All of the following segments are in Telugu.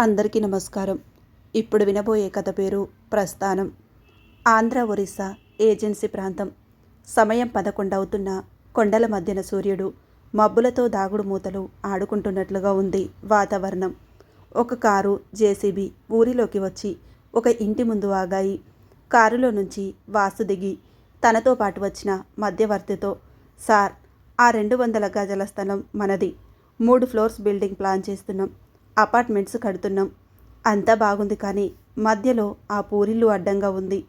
అందరికీ నమస్కారం. ఇప్పుడు వినబోయే కథ పేరు ప్రస్థానం. ఆంధ్ర ఒరిస్సా ఏజెన్సీ ప్రాంతం. సమయం పదకొండవుతున్న కొండల మధ్యన సూర్యుడు మబ్బులతో దాగుడు మూతలు ఆడుకుంటున్నట్లుగా ఉంది వాతావరణం. ఒక కారు జేసీబీ ఊరిలోకి వచ్చి ఒక ఇంటి ముందు ఆగాయి. కారులో నుంచి వాసు దిగి తనతో పాటు వచ్చిన మధ్యవర్తితో సార్ ఆ రెండు వందల గజల స్థలం మనది. మూడు ఫ్లోర్స్ బిల్డింగ్ ప్లాన్ చేస్తున్నాం. అపార్ట్మెంట్స్ కడుతున్నాం. అంతా బాగుంది కానీ మధ్యలో ఆ పూరిల్లు అడ్డంగా ఉంది.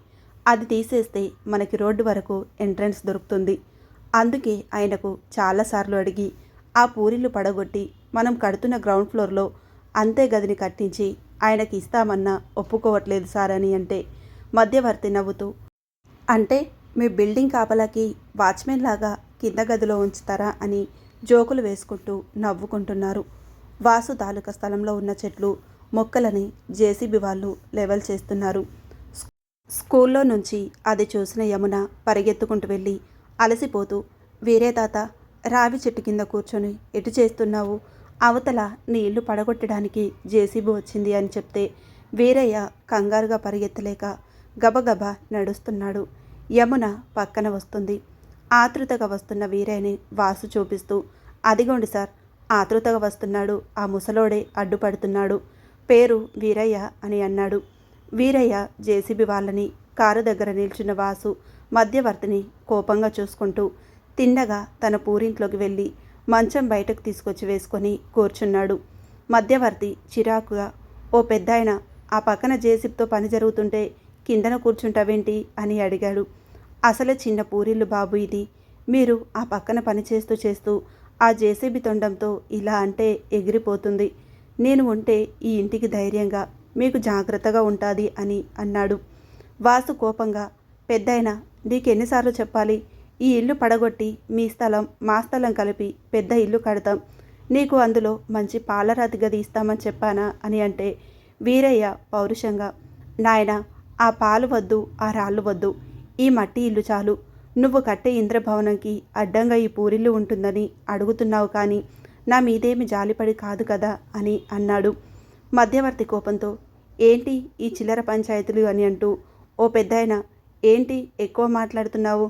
అది తీసేస్తే మనకి రోడ్డు వరకు ఎంట్రన్స్ దొరుకుతుంది. అందుకే ఆయనకు చాలాసార్లు అడిగి ఆ పూరిల్లు పడగొట్టి మనం కడుతున్న గ్రౌండ్ ఫ్లోర్లో అంతే గదిని కట్టించి ఆయనకి ఇస్తామన్నా ఒప్పుకోవట్లేదు సార్ అని అంటే మధ్యవర్తి నవ్వుతూ అంటే మీ బిల్డింగ్ కాపలాకి వాచ్మెన్ లాగా కింద గదిలో ఉంచుతారా? అని జోకులు వేసుకుంటూ నవ్వుకుంటున్నారు. వాసు తాలూకా స్థలంలో ఉన్న చెట్లు మొక్కలని జేసీబీ వాళ్ళు లెవెల్ చేస్తున్నారు. స్కూల్లో నుంచి అది చూసిన యమున పరిగెత్తుకుంటూ వెళ్ళి అలసిపోతూ వీరే తాత రావి చెట్టు కింద కూర్చొని ఎటు చేస్తున్నావు? అవతల నీళ్ళు పడగొట్టడానికి జేసీబీ వచ్చింది అని చెప్తే వీరయ్య కంగారుగా పరిగెత్తలేక గబగబా నడుస్తున్నాడు. యమున పక్కన వస్తుంది. ఆతృతగా వస్తున్న వీరయ్యని వాసు చూపిస్తూ అదిగోండి సార్ ఆతృతగా వస్తున్నాడు. ఆ ముసలోడే అడ్డుపడుతున్నాడు. పేరు వీరయ్య అని అన్నాడు. వీరయ్య జేసీబీ వాళ్ళని కారు దగ్గర నిల్చున్న వాసు మధ్యవర్తిని కోపంగా చూసుకుంటూ తిండగా తన పూరింట్లోకి వెళ్ళి మంచం బయటకు తీసుకొచ్చి వేసుకొని కూర్చున్నాడు. మధ్యవర్తి చిరాకుగా ఓ పెద్దాయన ఆ పక్కన జేసిప్తో పని జరుగుతుంటే కిందన కూర్చుంటావేంటి? అని అడిగాడు. అసలే చిన్న పూరిల్లు బాబు ఇది. మీరు ఆ పక్కన పని చేస్తూ చేస్తూ ఆ జేసీబీ తొండంతో ఇలా అంటే ఎగిరిపోతుంది. నేను ఉంటే ఈ ఇంటికి ధైర్యంగా మీకు జాగ్రత్తగా ఉంటుంది అని అన్నాడు. వాసు కోపంగా పెద్దయినా నీకెన్నిసార్లు చెప్పాలి? ఈ ఇల్లు పడగొట్టి మీ స్థలం మా స్థలం కలిపి పెద్ద ఇల్లు కడతాం. నీకు అందులో మంచి పాలరాతి గది ఇస్తామని చెప్పానా అని అంటే వీరయ్య పౌరుషంగా నాయన ఆ పాలు వద్దు ఆ రాళ్ళు వద్దు. ఈ మట్టి ఇల్లు చాలు. నువ్వు కట్టే ఇంద్రభవనంకి అడ్డంగా ఈ పూరిల్లు ఉంటుందని అడుగుతున్నావు కానీ నా మీదేమి జాలిపడి కాదు కదా అని అన్నాడు. మధ్యవర్తి కోపంతో ఏంటి ఈ చిల్లర పంచాయతీలు అని అంటూ ఓ పెద్దాయన ఏంటి ఎక్కువ మాట్లాడుతున్నావు?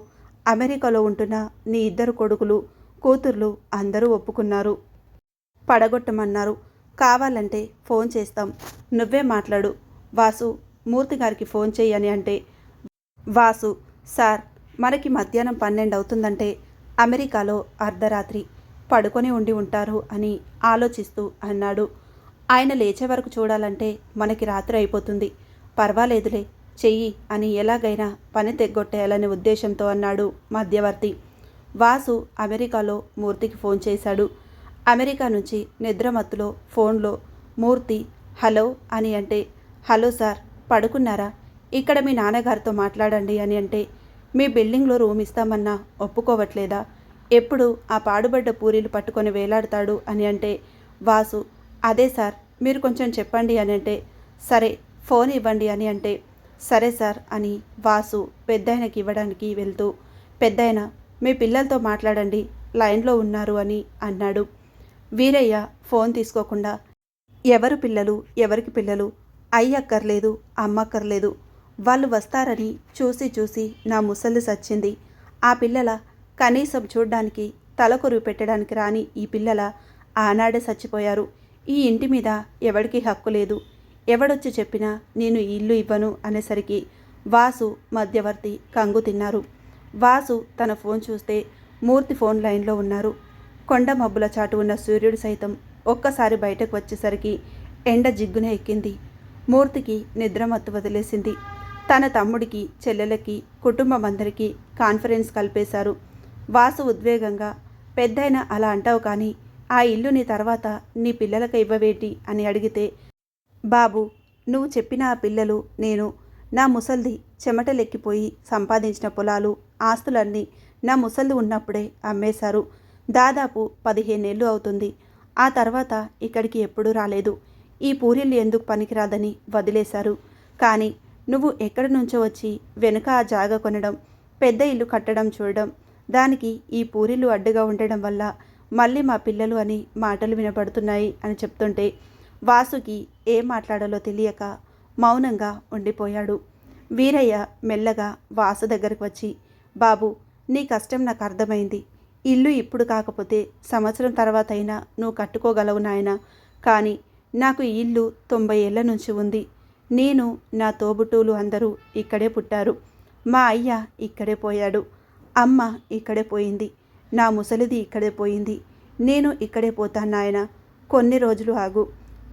అమెరికాలో ఉంటున్న నీ ఇద్దరు కొడుకులు కూతుర్లు అందరూ ఒప్పుకున్నారు. పడగొట్టమన్నారు. కావాలంటే ఫోన్ చేస్తాం. నువ్వే మాట్లాడు. వాసు మూర్తి గారికి ఫోన్ చేయి అని అంటే వాసు సార్ మనకి మధ్యాహ్నం పన్నెండు అవుతుందంటే అమెరికాలో అర్ధరాత్రి పడుకొని ఉండి ఉంటారు అని ఆలోచిస్తూ అన్నాడు. ఆయన లేచే వరకు చూడాలంటే మనకి రాత్రి అయిపోతుంది. పర్వాలేదులే చెయ్యి అని ఎలాగైనా పని తెగ్గొట్టేయాలనే ఉద్దేశంతో అన్నాడు మధ్యవర్తి. వాసు అమెరికాలో మూర్తికి ఫోన్ చేశాడు. అమెరికా నుంచి నిద్రమత్తులో ఫోన్లో మూర్తి హలో అని అంటే హలో సార్ పడుకున్నారా? ఇక్కడ మీ నాన్నగారితో మాట్లాడండి అని అంటే మీ బిల్డింగ్లో రూమ్ ఇస్తామన్నా ఒప్పుకోవట్లేదా? ఎప్పుడు ఆ పాడుబడ్డ పూరీలు పట్టుకొని వేలాడతాడు అని అంటే వాసు అదే సార్ మీరు కొంచెం చెప్పండి అని అంటే సరే ఫోన్ ఇవ్వండి అని అంటే సరే సార్ అని వాసు పెద్దాయనకి ఇవ్వడానికి వెళ్తూ పెద్దాయన మీ పిల్లలతో మాట్లాడండి లైన్లో ఉన్నారు అని అన్నాడు. వీరయ్య ఫోన్ తీసుకోకుండా ఎవరు పిల్లలు? ఎవరికి పిల్లలు? అయ్యక్కర్లేదు అమ్మక్కర్లేదు వాళ్ళు వస్తారని చూసి చూసి నా ముసలి సచ్చింది. ఆ పిల్లల కనీసం చూడ్డానికి తలకొరువు పెట్టడానికి రాని ఈ పిల్లల ఆనాడే చచ్చిపోయారు ఈ ఇంటి మీద ఎవడికి హక్కు లేదు. ఎవడొచ్చి చెప్పినా నేను ఇల్లు ఇవ్వను అనేసరికి వాసు మధ్యవర్తి కంగు తిన్నారు. వాసు తన ఫోన్ చూస్తే మూర్తి ఫోన్ లైన్లో ఉన్నారు. కొండ మబ్బుల చాటు ఉన్న సూర్యుడు సైతం ఒక్కసారి బయటకు వచ్చేసరికి ఎండ జిగ్గున ఎక్కింది. మూర్తికి నిద్రమత్తు వదిలేసింది. తన తమ్ముడికి చెల్లెలకి కుటుంబం అందరికీ కాన్ఫరెన్స్ కలిపేశారు. వాసు ఉద్వేగంగా పెద్దయిన అలా అంటావు కానీ ఆ ఇల్లు నీ తర్వాత నీ పిల్లలకు ఇవ్వవేటి? అని అడిగితే బాబు నువ్వు చెప్పిన ఆ పిల్లలు నేను నా ముసల్ది చెమటలెక్కిపోయి సంపాదించిన పొలాలు ఆస్తులన్నీ నా ముసల్ది ఉన్నప్పుడే అమ్మేశారు. దాదాపు పదిహేనేళ్ళు అవుతుంది. ఆ తర్వాత ఇక్కడికి ఎప్పుడూ రాలేదు. ఈ పూరిల్లు ఎందుకు పనికిరాదని వదిలేశారు. కానీ నువ్వు ఎక్కడి నుంచో వచ్చి వెనుక ఆ జాగ కొనడం పెద్ద ఇల్లు కట్టడం చూడడం దానికి ఈ పూరిల్లు అడ్డుగా ఉండడం వల్ల మళ్ళీ మా పిల్లలు అని మాటలు వినపడుతున్నాయి అని చెప్తుంటే వాసుకి ఏం మాట్లాడాలో తెలియక మౌనంగా ఉండిపోయాడు. వీరయ్య మెల్లగా వాసు దగ్గరకు వచ్చి బాబు నీ కష్టం నాకు అర్థమైంది. ఇల్లు ఇప్పుడు కాకపోతే సంవత్సరం తర్వాత అయినా నువ్వు కట్టుకోగలవు నాయన. కానీ నాకు ఈ ఇల్లు తొంభై ఏళ్ళ నుంచి ఉంది. నేను నా తోబుటూలు అందరూ ఇక్కడే పుట్టారు. మా అయ్య ఇక్కడే పోయాడు. అమ్మ ఇక్కడే పోయింది. నా ముసలిది ఇక్కడే పోయింది. నేను ఇక్కడే పోతాను నాయన. కొన్ని రోజులు ఆగు.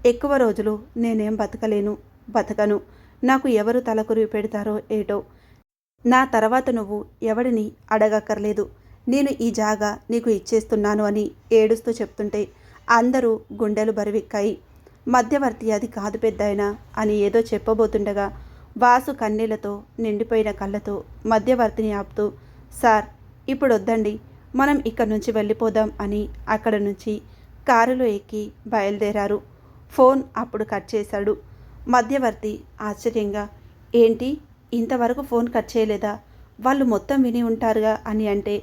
ఎక్కువ రోజులు నేనేం బతకలేను బతకను. నాకు ఎవరు తలకురివి పెడతారో ఏటో. నా తర్వాత నువ్వు ఎవడిని అడగక్కర్లేదు. నేను ఈ జాగా నీకు ఇచ్చేస్తున్నాను అని ఏడుస్తూ చెప్తుంటే అందరూ గుండెలు బరివెక్కాయి. మధ్యవర్తి అది కాదు పెద్దాయన అని ఏదో చెప్పబోతుండగా వాసు కన్నీళ్ళతో నిండిపోయిన కళ్ళతో మధ్యవర్తిని ఆపుతూ సార్ ఇప్పుడు వద్దండి మనం ఇక్కడ నుంచి వెళ్ళిపోదాం అని అక్కడ నుంచి కారులో ఎక్కి బయలుదేరారు. ఫోన్ అప్పుడు కట్ చేశాడు. మధ్యవర్తి ఆశ్చర్యంగా ఏంటి? ఇంతవరకు ఫోన్ కట్ చేయలేదా? వాళ్ళు మొత్తం విని ఉంటారుగా అని అంటే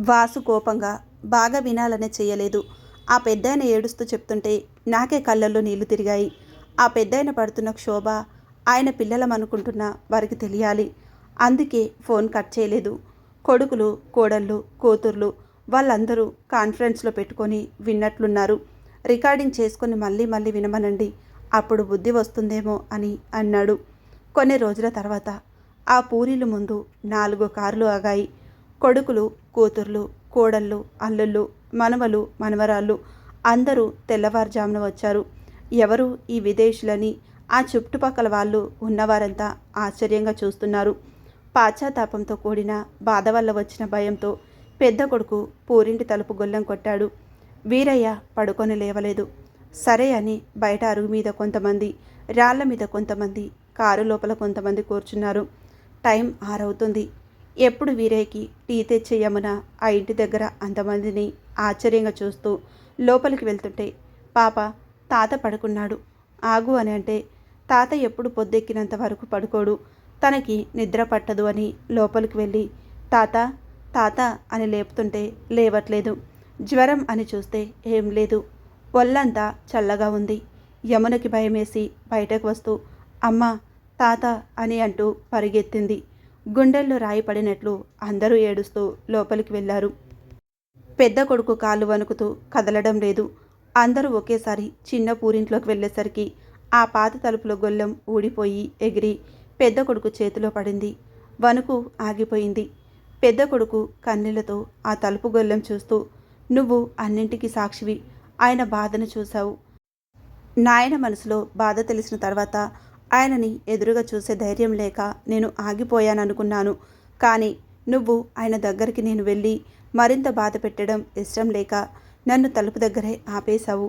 వాసు కోపంగా బాగా వినాలనే చేయలేదు ఆ పెద్దాయన ఏడుస్తూ చెప్తుంటే నాకే కళ్ళల్లో నీళ్ళు తిరిగాయి. ఆ పెద్దయిన పడుతున్న క్షోభ ఆయన పిల్లలమనుకుంటున్న వారికి తెలియాలి. అందుకే ఫోన్ కట్ చేయలేదు. కొడుకులు కోడళ్ళు కూతుర్లు వాళ్ళందరూ కాన్ఫరెన్స్లో పెట్టుకొని విన్నట్లున్నారు. రికార్డింగ్ చేసుకొని మళ్ళీ మళ్ళీ వినమనండి. అప్పుడు బుద్ధి వస్తుందేమో అని అన్నాడు. కొన్ని రోజుల తర్వాత ఆ పూరీలు ముందు నాలుగు కార్లు ఆగాయి. కొడుకులు కూతుర్లు కోడళ్ళు అల్లుళ్ళు మనవలు మనవరాళ్ళు అందరూ తెల్లవారుజామున వచ్చారు. ఎవరు? ఈ విదేశీయులని. ఆ చుట్టుపక్కల వాళ్ళు ఉన్నవారంతా ఆశ్చర్యంగా చూస్తున్నారు. పాశ్చాత్తాపంతో కూడిన బాధ వల్ల వచ్చిన భయంతో పెద్ద కొడుకు పూరింటి తలుపు గొల్లెం కొట్టాడు. వీరయ్య పడుకొని లేవలేదు. సరే అని బయట అరుగు మీద కొంతమంది రాళ్ళ మీద కొంతమంది కారు లోపల కొంతమంది కూర్చున్నారు. టైం ఆరవుతుంది. ఎప్పుడు వీరయ్యకి టీ తెచ్చేయమన? ఆ ఇంటి దగ్గర అంతమందిని ఆశ్చర్యంగా చూస్తూ లోపలికి వెళ్తుంటే పాప తాత పడుకున్నాడు. ఆగు అని అంటే తాత ఎప్పుడు పొద్దెక్కినంత వరకు పడుకోడు. తనకి నిద్ర పట్టదు అని లోపలికి వెళ్ళి తాత తాత అని లేపుతుంటే లేవట్లేదు. జ్వరం అని చూస్తే ఏం లేదు. ఒళ్ళంతా చల్లగా ఉంది. యమునకి భయమేసి బయటకు వస్తూ అమ్మ తాత అని అంటూ పరిగెత్తింది. గుండెల్లో రాయి పడినట్లు అందరూ ఏడుస్తూ లోపలికి వెళ్ళారు. పెద్ద కొడుకు కాళ్ళు వణుకుతూ కదలడం లేదు. అందరూ ఒకేసారి చిన్న పూరింట్లోకి వెళ్ళేసరికి ఆ పాత తలుపులో గొల్లెం ఊడిపోయి ఎగిరి పెద్ద కొడుకు చేతిలో పడింది. వణుకు ఆగిపోయింది. పెద్ద కొడుకు కన్నీళ్ళతో ఆ తలుపు గొల్లెం చూస్తూ నువ్వు అన్నింటికి సాక్షివి. ఆయన బాధను చూశావు. నాయన మనసులో బాధ తెలిసిన తర్వాత ఆయనని ఎదురుగా చూసే ధైర్యం లేక నేను ఆగిపోయాననుకున్నాను. కానీ నువ్వు ఆయన దగ్గరికి నేను వెళ్ళి మరింత బాధ పెట్టడం ఇష్టం లేక నన్ను తలుపు దగ్గరే ఆపేశావు.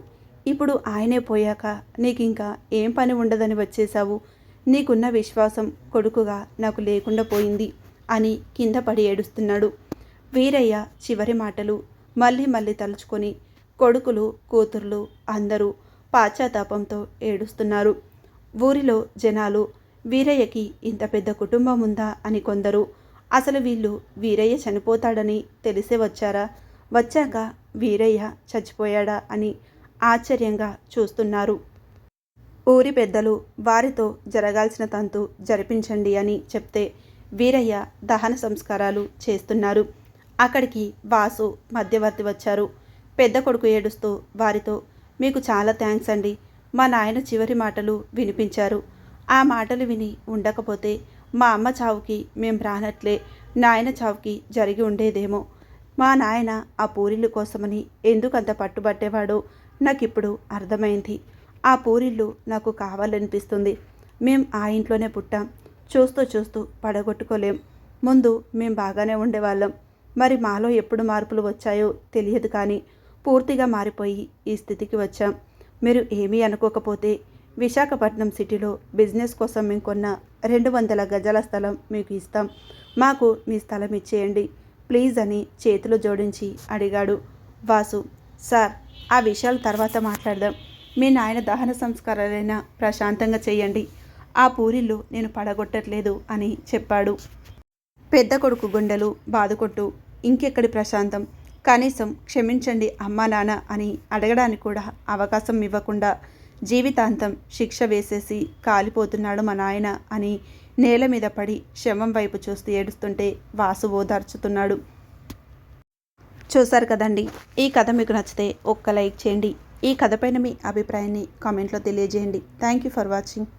ఇప్పుడు ఆయనే పోయాక నీకింకా ఏం పని ఉండదని వచ్చేశావు. నీకున్న విశ్వాసం కొడుకుగా నాకు లేకుండా పోయింది అని కింద పడి ఏడుస్తున్నాడు. వీరయ్య చివరి మాటలు మళ్ళీ మళ్ళీ తలుచుకొని కొడుకులు కూతుర్లు అందరూ పాశ్చాత్తాపంతో ఏడుస్తున్నారు. ఊరిలో జనాలు వీరయ్యకి ఇంత పెద్ద కుటుంబం ఉందా అని కొందరు అసలు వీళ్ళు వీరయ్య చనిపోతాడని తెలిసే వచ్చారా? వచ్చాక వీరయ్య చచ్చిపోయాడా అని ఆశ్చర్యంగా చూస్తున్నారు. ఊరి పెద్దలు వారితో జరగాల్సిన తంతు జరిపించండి అని చెప్తే వీరయ్య దహన సంస్కారాలు చేస్తున్నారు. అక్కడికి వాసు మధ్యవర్తి వచ్చారు. పెద్ద కొడుకు ఏడుస్తూ వారితో మీకు చాలా థ్యాంక్స్ అండి. మా నాయన చివరి మాటలు వినిపించారు. ఆ మాటలు విని ఉండకపోతే మా అమ్మ చావుకి మేం రానట్లే నాయన చావుకి జరిగి ఉండేదేమో. మా నాయన ఆ పూరిళ్ళు కోసమని ఎందుకంత పట్టుబట్టేవాడో నాకిప్పుడు అర్థమైంది. ఆ పూరిళ్ళు నాకు కావాలనిపిస్తుంది. మేం ఆ ఇంట్లోనే పుట్టాం. చూస్తూ చూస్తూ పడగొట్టుకోలేం. ముందు మేం బాగానే ఉండేవాళ్ళం. మరి మాలో ఎప్పుడు మార్పులు వచ్చాయో తెలియదు కానీ పూర్తిగా మారిపోయి ఈ స్థితికి వచ్చాం. మీరు ఏమీ అనుకోకపోతే విశాఖపట్నం సిటీలో బిజినెస్ కోసం మేము కొన్న రెండు వందల గజాల స్థలం మీకు ఇస్తాం. మాకు మీ స్థలం ఇచ్చేయండి. ప్లీజ్ అని చేతులు జోడించి అడిగాడు వాసు. సార్ ఆ విషయాలు తర్వాత మాట్లాడదాం. మీ నాయన దహన సంస్కారాలైనా ప్రశాంతంగా చేయండి. ఆ పూరిళ్ళు నేను పడగొట్టట్లేదు అని చెప్పాడు. పెద్ద కొడుకు గుండెలు బాదుకొట్టు ఇంకెక్కడి ప్రశాంతం? కనీసం క్షమించండి అమ్మా నాన్న అని అడగడానికి కూడా అవకాశం ఇవ్వకుండా జీవితాంతం శిక్ష వేసేసి కాలిపోతున్నాడు మా నాయన అని నేల మీద పడి శవం వైపు చూస్తూ ఏడుస్తుంటే వాసు ఓదార్చుతున్నాడు. చూశారు కదండి? ఈ కథ మీకు నచ్చితే ఒక్క లైక్ చేయండి. ఈ కథపైన మీ అభిప్రాయాన్ని కామెంట్లో తెలియజేయండి. Thank you for watching.